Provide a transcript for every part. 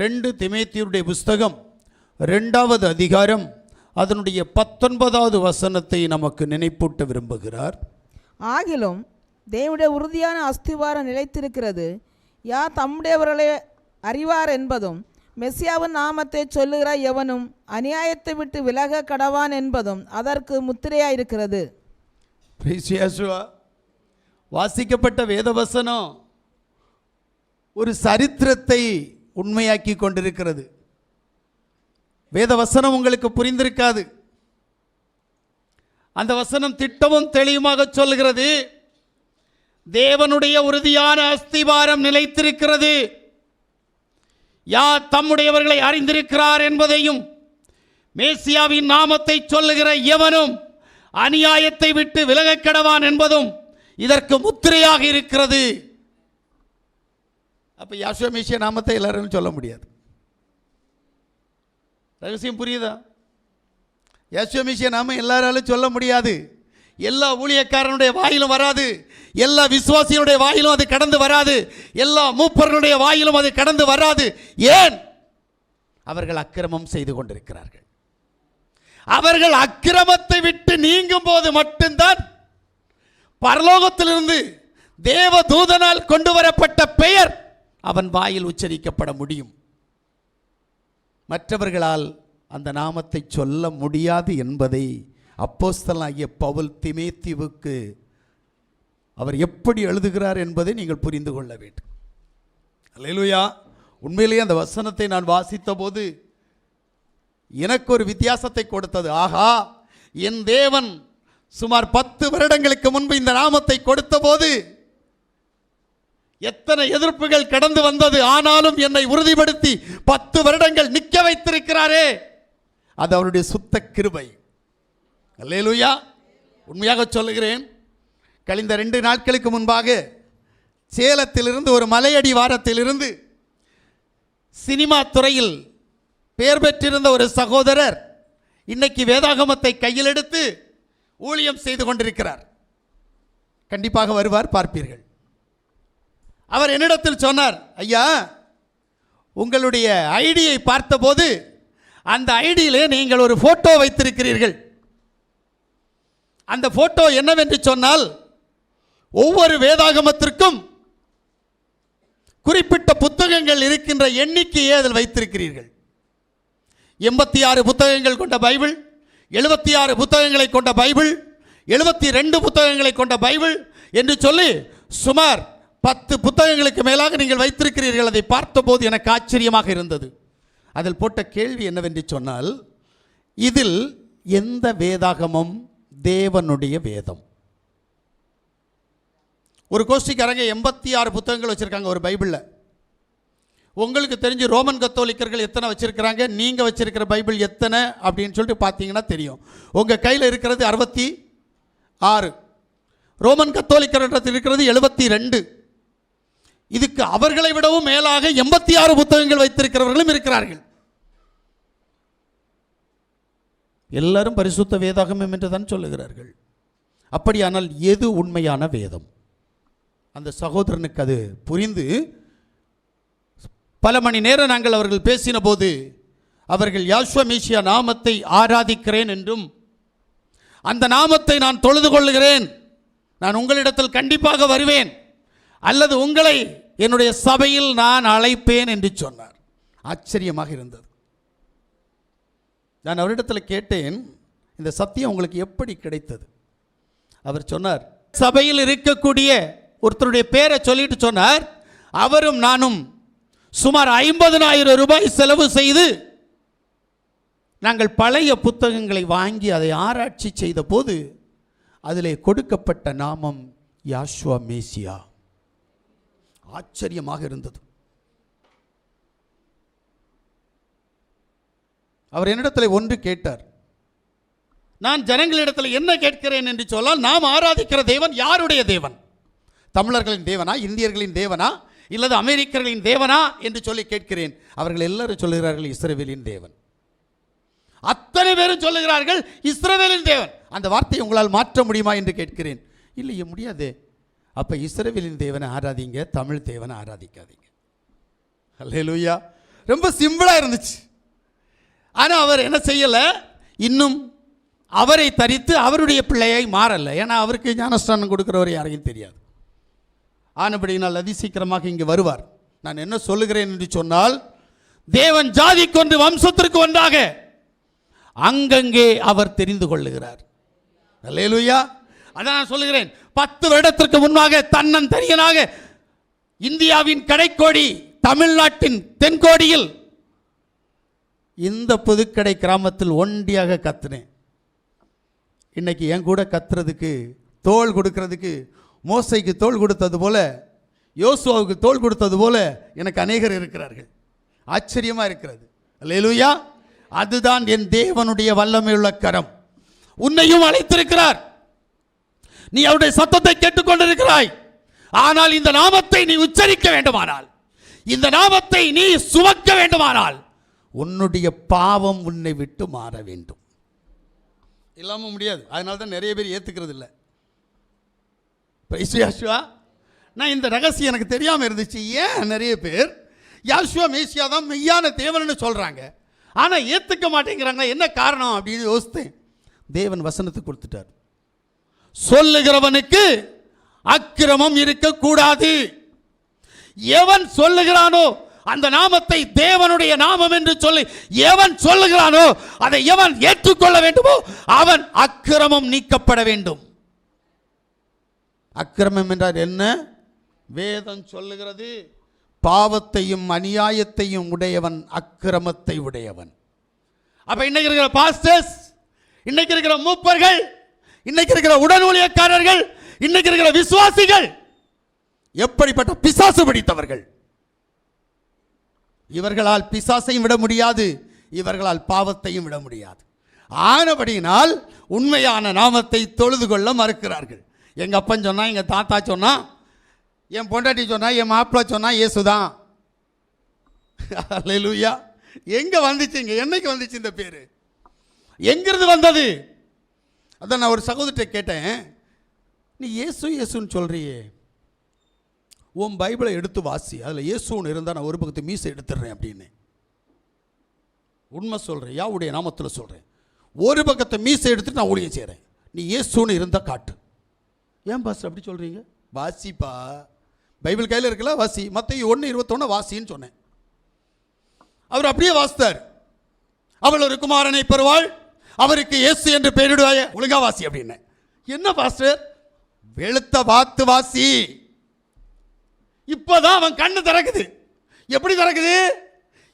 ரெண்டு திமேத்தியுடைய புஸ்தகம் ரெண்டாவது அதிகாரம் அதனுடைய பத்தொன்பதாவது வசனத்தை நமக்கு நினைப்பூட்ட விரும்புகிறார். ஆகிலும் தேவனுடைய உறுதியான அஸ்திவாரம் நிலைத்திருக்கிறது. யார் தம்முடையவர்களை அறிவார் என்பதும் மெஸ்ஸியாவின் நாமத்தை சொல்லுகிற எவனும் அநியாயத்தை விட்டு விலக கடவான் என்பதும் அதற்கு Praise Yeshua. வாசிக்கப்பட்ட வேதவசனம் ஒரு சரித்திரத்தை உண்மையாக்கி கொண்டிருக்கிறது வேத வசனம் உங்களுக்கு புரிந்திருக்காது. அந்த வசனம் திட்டமும் தெளிவுமாக சொல்கிறது தேவனுடைய உறுதியான அஸ்திவாரம் நிலைத்திருக்கிறது. யார் தம்முடையவர்களை அறிந்திருக்கிறார் என்பதையும் மேசியாவின் நாமத்தை சொல்லுகிற எவனும் அநியாயத்தை விட்டு விலகக் கடவான் என்பதும் இதற்கு முத்திரையாக இருக்கிறது. அப்போ யாஷுவ நாமத்தை எல்லாரும் சொல்ல முடியாது. ரகசியம் புரியுதா? யாஷுவ நாம எல்லாராலும் சொல்ல முடியாது. எல்லா ஊழியக்காரனுடைய வாயிலும் வராது. எல்லா விசுவாசிகளுடைய வாயிலும் அது கடந்து வராது. எல்லா மூப்பர்களுடைய வாயிலும் அது கடந்து வராது. ஏன்? அவர்கள் அக்கிரமம் செய்து கொண்டிருக்கிறார்கள். அவர்கள் அக்கிரமத்தை விட்டு நீங்கும் போது மட்டும்தான் பரலோகத்திலிருந்து தேவ தூதனால் கொண்டு வரப்பட்ட பெயர் அவன் வாயில் உச்சரிக்கப்பட முடியும். மற்றவர்களால் அந்த நாமத்தை சொல்ல முடியாது என்பதை அப்போஸ்தலாகிய பவுல் திமேத்திவுக்கு அவர் எப்படி எழுதுகிறார் என்பதை நீங்கள் புரிந்து கொள்ள வேண்டும். அல்லேலூயா. உண்மையிலேயே அந்த வசனத்தை நான் வாசித்த போது எனக்கு ஒரு வித்தியாசத்தை கொடுத்தது. ஆகா என் தேவன் சுமார் பத்து வருடங்களுக்கு முன்பு இந்த நாமத்தை கொடுத்த போது எத்தனை எதிர்ப்புகள் கடந்து வந்தது ஆனாலும் என்னை உறுதிப்படுத்தி பத்து வருடங்கள் நிற்க வைத்திருக்கிறாரே. அது அவருடைய சுத்த கிருபை. அல்லேலூயா. உண்மையாக சொல்லுகிறேன் கழிந்த ரெண்டு நாட்களுக்கு முன்பாக சேலத்திலிருந்து ஒரு மலையடி வாரத்திலிருந்து சினிமா துறையில் பெயர் பெற்றிருந்த ஒரு சகோதரர் இன்னைக்கு வேதாகமத்தை கையில் எடுத்து ஊழியம் செய்து கொண்டிருக்கிறார். கண்டிப்பாக வருவார் பார்ப்பீர்கள். அவர் என்னிடத்தில் சொன்னார் ஐயா உங்களுடைய ஐடியை பார்த்தபோது அந்த ஐடியிலே நீங்கள் ஒரு ஃபோட்டோ வைத்திருக்கிறீர்கள். அந்த ஃபோட்டோ என்னவென்று சொன்னால் ஒவ்வொரு வேதாகமத்திற்கும் குறிப்பிட்ட புத்தகங்கள் இருக்கின்ற எண்ணிக்கையை அதில் வைத்திருக்கிறீர்கள். எண்பத்தி ஆறு புத்தகங்கள் கொண்ட பைபிள் எழுபத்தி ஆறு புத்தகங்களை கொண்ட பைபிள் எழுபத்தி ரெண்டு புத்தகங்களை கொண்ட பைபிள் என்று சொல்லி சுமார் பத்து புத்தகங்களுக்கு மேலாக நீங்கள் வைத்திருக்கிறீர்கள். அதை பார்த்தபோது எனக்கு ஆச்சரியமாக இருந்தது. அதில் போட்ட கேள்வி என்னவென்று சொன்னால் இதில் எந்த வேதாகமும் தேவனுடைய வேதம். ஒரு கோஷ்டிக்காரங்க எண்பத்தி ஆறு புத்தகங்கள் வச்சுருக்காங்க ஒரு பைபிளில். உங்களுக்கு தெரிஞ்சு ரோமன் கத்தோலிக்கர்கள் எத்தனை வச்சுருக்கிறாங்க? நீங்கள் வச்சுருக்கிற பைபிள் எத்தனை? அப்படின்னு சொல்லிட்டு பார்த்தீங்கன்னா தெரியும். உங்கள் கையில் இருக்கிறது அறுபத்தி ஆறு. ரோமன் கத்தோலிக்கரிடத்தில் இருக்கிறது எழுபத்தி ரெண்டு. இதுக்கு அவர்களை விடவும் மேலாக எண்பத்தி ஆறு புத்தகங்கள் வைத்திருக்கிறவர்களும் இருக்கிறார்கள். எல்லாரும் பரிசுத்த வேதாகமம் என்று தான் சொல்லுகிறார்கள். அப்படியானால் எது உண்மையான வேதம்? அந்த சகோதரனுக்கு அது புரிந்து பல மணி நேரம் நாங்கள் அவர்கள் பேசின போது அவர்கள் யாஸ்வமேசியா நாமத்தை ஆராதிக்கிறேன் என்றும் அந்த நாமத்தை நான் தொழுது கொள்ளுகிறேன் நான் உங்களிடத்தில் கண்டிப்பாக வருவேன். அல்லது உங்களை என்னுடைய சபையில் நான் அழைப்பேன் என்று சொன்னார். ஆச்சரியமாக இருந்தது. நான் அவரிடத்தில் கேட்டேன் இந்த சத்தியம் உங்களுக்கு எப்படி கிடைத்தது? அவர் சொன்னார் சபையில் இருக்கக்கூடிய ஒருத்தருடைய பேரை சொல்லிட்டு சொன்னார் அவரும் நானும் சுமார் ஐம்பதனாயிரம் ரூபாய் செலவு செய்து நாங்கள் பழைய புத்தகங்களை வாங்கி அதை ஆராய்ச்சி செய்த போது அதிலே கொடுக்கப்பட்ட நாமம் யாஷ்வா மேசியா. ஆச்சரியமாக இருந்தது. அவர் என்னிடத்தில் ஒன்று கேட்டார். நான் ஜனங்களிடத்தில் என்ன கேட்கிறேன் என்று சொன்னால் நாம் ஆராதிக்கிற தேவன் யாருடைய தேவன்? தமிழர்களின் தேவனா இந்தியர்களின் தேவனா இல்லது அமெரிக்கர்களின் தேவனா என்று சொல்லி கேட்கிறேன். அவர்கள் எல்லாரும் சொல்லுகிறார்கள் இஸ்ரேவேலின் தேவன். அத்தனை பேரும் சொல்லுகிறார்கள் இஸ்ரேவேலின் தேவன். அந்த வார்த்தையை உங்களால் மாற்ற முடியுமா என்று கேட்கிறேன். இல்லையே முடியாது. அப்போ இஸ்ரவேலின் தேவனை ஆராதிங்க தமிழ் தேவனை ஆராதிக்காதீங்க. அல்லேலூயா ரொம்ப சிம்பிளாக இருந்துச்சு. ஆனால் அவர் என்ன செய்யலை? இன்னும் அவரை தரித்து அவருடைய பிள்ளையை மாறலை. ஏன்னா அவருக்கு ஞானஸ்தானம் கொடுக்குறவர் யாரையும் தெரியாது. ஆனபடியினால் அதி சீக்கிரமாக இங்கே வருவார். நான் என்ன சொல்லுகிறேன் என்று சொன்னால் தேவன் ஜாதி கொண்டு வம்சத்திற்கு ஒன்றாக அங்கங்கே அவர் தெரிந்து கொள்ளுகிறார். அல்லேலூயா அதான் நான் சொல்லுகிறேன். பத்து வருடத்திற்கு முன்பாக தன்னன் தனியனாக இந்தியாவின் கடைக்கோடி தமிழ்நாட்டின் தென்கோடியில் இந்த புதுக்கடை கிராமத்தில் ஒண்டியாக கத்துனேன். இன்னைக்கு என் கூட கத்துறதுக்கு தோல் கொடுக்கறதுக்கு மோசைக்கு தோல் கொடுத்தது போல யோசுவாவுக்கு தோல் கொடுத்தது போல எனக்கு அநேகர் இருக்கிறார்கள். ஆச்சரியமா இருக்கிறது. அல்லேலூயா! அதுதான் என் தேவனுடைய வல்லமையுள்ள கரம். உன்னையும் அழைத்திருக்கிறார். நீ அவருடைய சத்தத்தை கேட்டுக்கொண்டிருக்கிறாய். ஆனால் இந்த நாமத்தை நீ உச்சரிக்க வேண்டுமானால் இந்த நாமத்தை நீ சுமக்க வேண்டுமானால் உன்னுடைய பாவம் உன்னை விட்டு மாற வேண்டும். இல்லாமல் முடியாது. அதனால தான் நிறைய பேர் ஏற்றுக்கிறது இல்லை. யாஷுவா நான் இந்த ரகசியம் எனக்கு தெரியாமல் இருந்துச்சு. ஏன் நிறைய பேர்? யாஷுவா மேசியா தான் மெய்யான தேவன்னு சொல்கிறாங்க ஆனால் ஏற்றுக்க மாட்டேங்கிறாங்க. என்ன காரணம் அப்படின்னு யோசித்தேன். தேவன் வசனத்துக்கு கொடுத்துட்டார். சொல்லுகிறவனுக்கு அக்கிரமம் இருக்கக்கூடாது. எவன் சொல்லுகிறானோ அந்த நாமத்தை தேவனுடைய நாமம் என்று சொல்லி எவன் சொல்லுகிறானோ அதை எவன் ஏற்றுக்கொள்ள வேண்டுமோ அவன் அக்கிரமம் நீக்கப்பட வேண்டும். அக்கிரமம் என்றால் என்ன? வேதம் சொல்லுகிறது பாவத்தையும் அநியாயத்தையும் உடையவன் அக்கிரமத்தை உடையவன். அப்ப இன்னைக்கு இருக்கிற பாஸ்டர்ஸ் இன்னைக்கு இருக்கிற மூப்பர்கள் இன்னைக்கு இருக்கிற உடன் ஊழியக்காரர்கள் இன்னைக்கு இருக்கிற விசுவாசிகள் எப்படிப்பட்ட பிசாசு பிடித்தவர்கள்? இவர்களால் பிசாசையும் விட முடியாது இவர்களால் பாவத்தையும் விட முடியாது. ஆனபடியினால் உண்மையான நாமத்தை தொழுது கொள்ள மறுக்கிறார்கள். எங்கள் அப்பன் சொன்னால் எங்கள் தாத்தா சொன்னால் என் பொண்டாட்டி சொன்னால் என் மாப்பிள்ளை சொன்னா இயேசுதான் லூயா எங்கே வந்துச்சுங்க என்னைக்கு வந்துச்சு இந்த பேர்? எங்கிருந்து வந்தது? அதான் நான் ஒரு சகோதரிட்ட கேட்டேன் நீ இயேசு இயேசுன்னு சொல்கிறியே உன் பைபிளை எடுத்து வாசி. அதில் இயேசுன்னு இருந்தால் நான் ஒரு பக்கத்து மீசை எடுத்துடுறேன் அப்படின்னு. உண்மை சொல்கிறேன் யாவுடைய நாமத்தில் சொல்கிறேன் ஒரு பக்கத்தை மீசை எடுத்துட்டு நான் ஊழியம் செய்கிறேன் நீ இயேசுன்னு இருந்தால் காட்டு. ஏன் பாஸ் அப்படி சொல்கிறீங்க வாசிப்பா. பைபிள் கையில் இருக்கல வாசி. மற்ற ஒன்று இருபத்தொன்று வாசின்னு சொன்னேன். அவர் அப்படியே வாசித்தார். அவள் ஒரு குமாரனை பெறுவாள். அவருக்கு இயேசு என்று பெயரிடுவாய. ஒழுங்கா வாசி அப்படின்னு. என்ன பாஸ்டர்? வெளுத்த வாத்து வாசி இப்போதான் அவன் கண்ணு திறக்குது. எப்படி திறக்குது?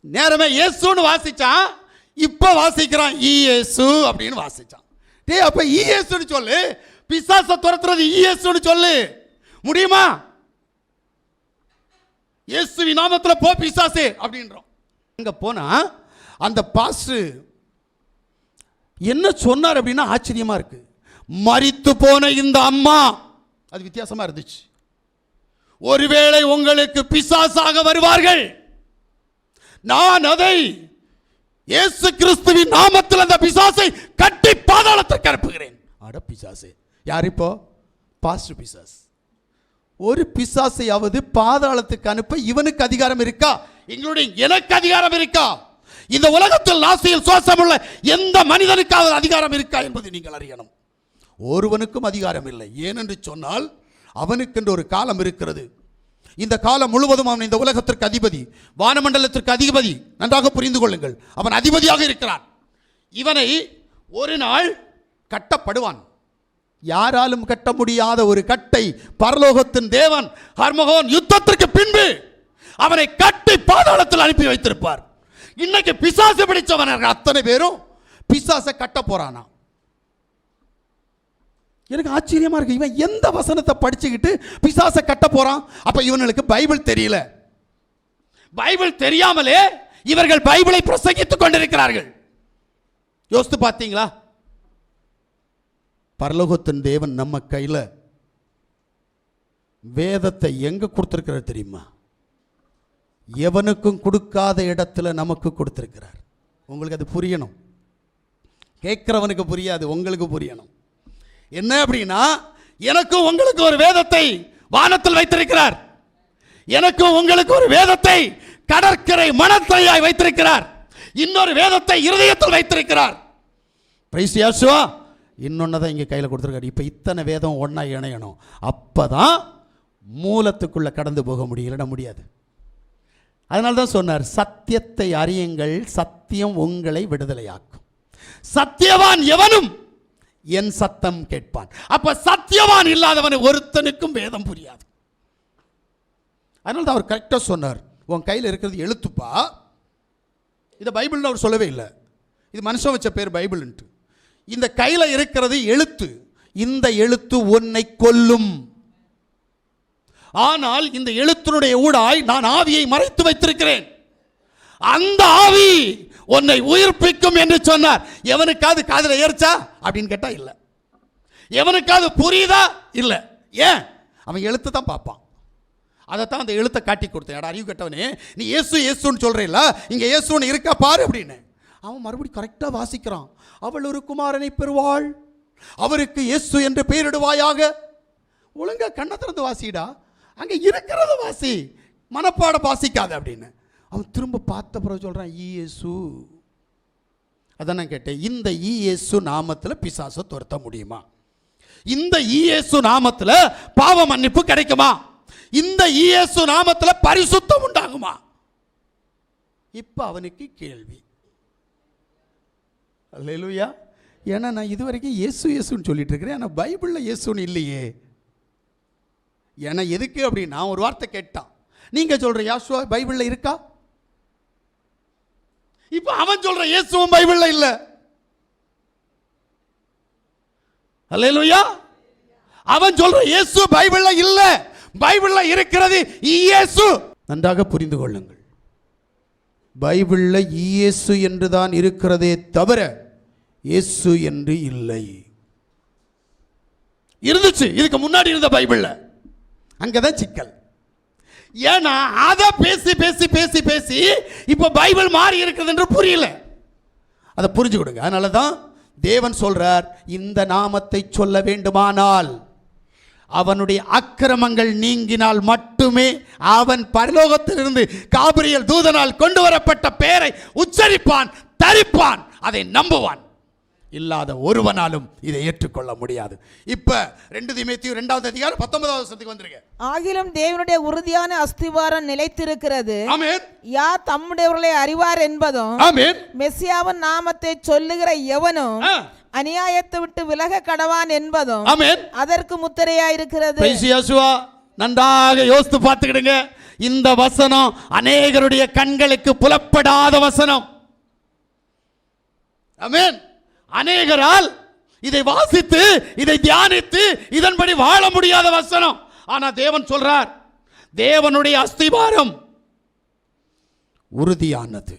நேரமே இயேசுன்னு வாசிச்சான். இப்போ வாசிக்கிறான் இயேசு அப்படின்னு வாசிச்சான். டே அப்போ இயேசுன்னு சொல்லு. பிசாச துரத்துறது இயேசுன்னு சொல்லு. முடியுமா? இயேசுவி நாமத்தில் போ பிசாசு அப்படின்றோம். அங்கே போனால் அந்த பாஸ்டர் என்ன சொன்னார் அப்படின்னா ஆச்சரியமாக இருக்கு. மறித்து போன இந்த அம்மா அது வித்தியாசமாக இருந்துச்சு. ஒருவேளை உங்களுக்கு பிசாசாக வருவார்கள். நான் அதை இயேசு கிறிஸ்துவின் நாமத்தில் அந்த பிசாசை கட்டி பாதாளத்திற்கு அனுப்புகிறேன். அட பிசாசு யார் இப்போ? பாஸ்டர் பிசாஸ். ஒரு பிசாசையாவது பாதாளத்துக்கு அனுப்ப இவனுக்கு அதிகாரம் இருக்கா? எங்களுடைய எனக்கு அதிகாரம் இருக்கா? இந்த உலகத்தில் நாசியில் சுவாசமுள்ள எந்த மனிதனுக்காவது அதிகாரம் இருக்கா என்பதை நீங்கள் அறியணும். ஒருவனுக்கும் அதிகாரம் இல்லை. ஏனென்று சொன்னால் அவனுக்கென்று ஒரு காலம் இருக்கிறது. இந்த காலம் முழுவதும் அவன் இந்த உலகத்திற்கு அதிபதி வானமண்டலத்திற்கு அதிபதி. நன்றாக புரிந்து கொள்ளுங்கள். அவன் அதிபதியாக இருக்கிறான். இவனை ஒரு நாள் கட்டப்படுவான். யாராலும் கட்ட முடியாத ஒரு கட்டை பரலோகத்தின் தேவன் ஹர்மகோன் யுத்தத்திற்கு பின்பு அவனை கட்டி பாதாளத்தில் அனுப்பி வைத்திருப்பார். இன்னைக்கு பிசாசு பிடிச்சவன் அத்தனை பேரும் பிசாசை கட்ட போறானா? எனக்கு ஆச்சரியமா இருக்கு. இவன் எந்த வசனத்தை படிச்சுக்கிட்டு பிசாசை கட்ட போறான்? அப்ப இவனுக்கு பைபிள் தெரியல. பைபிள் தெரியாமலே இவர்கள் பைபிளை பிரசங்கித்துக் கொண்டிருக்கிறார்கள். யோசித்து பார்த்தீங்களா? பரலோகத்தின் தேவன் நம்ம கையில் வேதத்தை எங்க கொடுத்துருக்கிறார் தெரியுமா? எவனுக்கும் கொடுக்காத இடத்துல நமக்கு கொடுத்துருக்கிறார். உங்களுக்கு அது புரியணும். கேட்குறவனுக்கு புரியாது உங்களுக்கு புரியணும். என்ன அப்படின்னா எனக்கும் உங்களுக்கு ஒரு வேதத்தை வானத்தில் வைத்திருக்கிறார். எனக்கும் உங்களுக்கு ஒரு வேதத்தை கடற்கரை மனத்தையாய் வைத்திருக்கிறார். இன்னொரு வேதத்தை இருதயத்தில் வைத்திருக்கிறார். பிரைஸ் யாசுவா இன்னொன்று தான் இங்கே கையில் கொடுத்துருக்காரு. இப்போ இத்தனை வேதம் ஒன்றா இணையணும். அப்போ தான் மூலத்துக்குள்ளே கடந்து போக முடியும் இல்லைன்னா முடியாது. அதனால தான் சொன்னார் சத்தியத்தை அறியுங்கள் சத்தியம் உங்களை விடுதலையாக்கும். சத்தியவான் எவனும் என் சத்தம் கேட்பான். அப்ப சத்தியவான் இல்லாதவனை ஒருத்தனுக்கும் வேதம் புரியாது. அதனால தான் அவர் கரெக்டாக சொன்னார் உன் கையில் இருக்கிறது எழுத்துப்பா. இதை பைபிள்னு அவர் சொல்லவே இல்லை. இது மனுஷன் வச்ச பேர் பைபிள்ன்ட்டு. இந்த கையில் இருக்கிறது எழுத்து இந்த எழுத்து உன்னை கொல்லும். ஆனால் இந்த எழுத்தினுடைய ஊடாய் நான் ஆவியை மறைத்து வைத்திருக்கிறேன். அந்த ஆவி உன்னை உயிர்ப்பிக்கும் என்று சொன்னார். எவனுக்காவது காதில் ஏறிச்சா? அப்படின்னு கேட்டா இல்லை. எவனுக்காவது புரியுதா? இல்லை. ஏன்? அவன் எழுத்து தான் பார்ப்பான். அதைத்தான் அந்த எழுத்தை காட்டி கொடுத்தேன். எடா அறிவு கெட்டவனே நீ இயேசு இயேசுன்னு சொல்கிறீல்ல இங்கே இயேசுன்னு இருக்கா பாரு அப்படின்னு. அவன் மறுபடியும் கரெக்டாக வாசிக்கிறான். அவள் ஒரு குமாரனை பெறுவாள். அவருக்கு இயேசு என்று பெயரிடுவாயாக. ஒழுங்கா கண்ணை திறந்து வாசிடா. அங்கே இருக்கிறத வாசி. மனப்பாட வாசிக்காத அப்படின்னு. அவன் திரும்ப பார்த்த பிறகு சொல்கிறான் இயேசு அதான் நான் கேட்டேன் இந்த இயேசு நாமத்தில் பிசாசை துரத்த முடியுமா? இந்த இயேசு நாமத்தில் பாவ மன்னிப்பு கிடைக்குமா? இந்த இயேசு நாமத்தில் பரிசுத்தம் உண்டாகுமா? இப்போ அவனுக்கு கேள்வி. அல்லேலூயா. ஏன்னா நான் இது வரைக்கும் இயேசு இயேசுன்னு சொல்லிட்டு இருக்கிறேன் ஆனால் பைபிளில் இயேசுன்னு இல்லையே. ஏன்னா எதுக்கு அப்படின்னு நான் ஒரு வார்த்தை கேட்டான். நீங்கள் சொல்கிற யாசுவா பைபிளில் இருக்கா? இப்போ அவன் சொல்கிற இயேசுவும் பைபிளில் இல்லை. அல்லேலூயா அவன் சொல்ற இயேசு பைபிள்ல இல்ல. பைபிள்ல இருக்கிறது இயேசு. நன்றாக புரிந்து கொள்ளுங்கள். பைபிள்ல இயேசு என்று தான் இருக்கிறதே தவிர இயேசு என்று இல்லை. இருந்துச்சு. இதுக்கு முன்னாடி இருந்த பைபிளில். அங்கே தான் சிக்கல். ஏன்னா அதை பேசி பேசி பேசி பேசி இப்போ பைபிள் மாறி இருக்குது என்று புரியல. அதை புரிஞ்சு கொடுங்க. அதனால தான் தேவன் சொல்கிறார் இந்த நாமத்தை சொல்ல வேண்டுமானால் அவனுடைய அக்கிரமங்கள் நீங்கினால் மட்டுமே அவன் பரலோகத்திலிருந்து காபிரியல் தூதனால் கொண்டு வரப்பட்ட பெயரை உச்சரிப்பான் தரிப்பான் அதை நம்புவான். இல்லாத ஒருவனாலும் இதை ஏற்றுக்கொள்ள முடியாது. இப்ப ரெண்டு திமேத்தியும் இரண்டாவது அதிகாரம் பத்தொன்பதாவது வருஷத்துக்கு வந்துருங்க ஆகிலும் தேவனுடைய உறுதியான அஸ்திவாரம் நிலைத்திருக்கிறது. யார் தம்முடையவர்களை அறிவார் என்பதும் மெஸ்ஸியாவின் நாமத்தை சொல்லுகிற எவனும். அநியாயத்தை விட்டு விலக கடவான் என்பதும் அதற்கு முத்திரையாயிருக்கிறது. பிரைஸ் இயேசுவா நன்றாக யோசித்து பார்த்துக்கிடுங்க. இந்த வசனம் அநேகருடைய கண்களுக்கு புலப்படாத வசனம். ஆமென். அநேகரால் இதை வாசித்து இதை தியானித்து இதன்படி வாழ முடியாத வசனம். ஆனால் தேவன் சொல்றார் தேவனுடைய அஸ்திபாரம் உறுதியானது.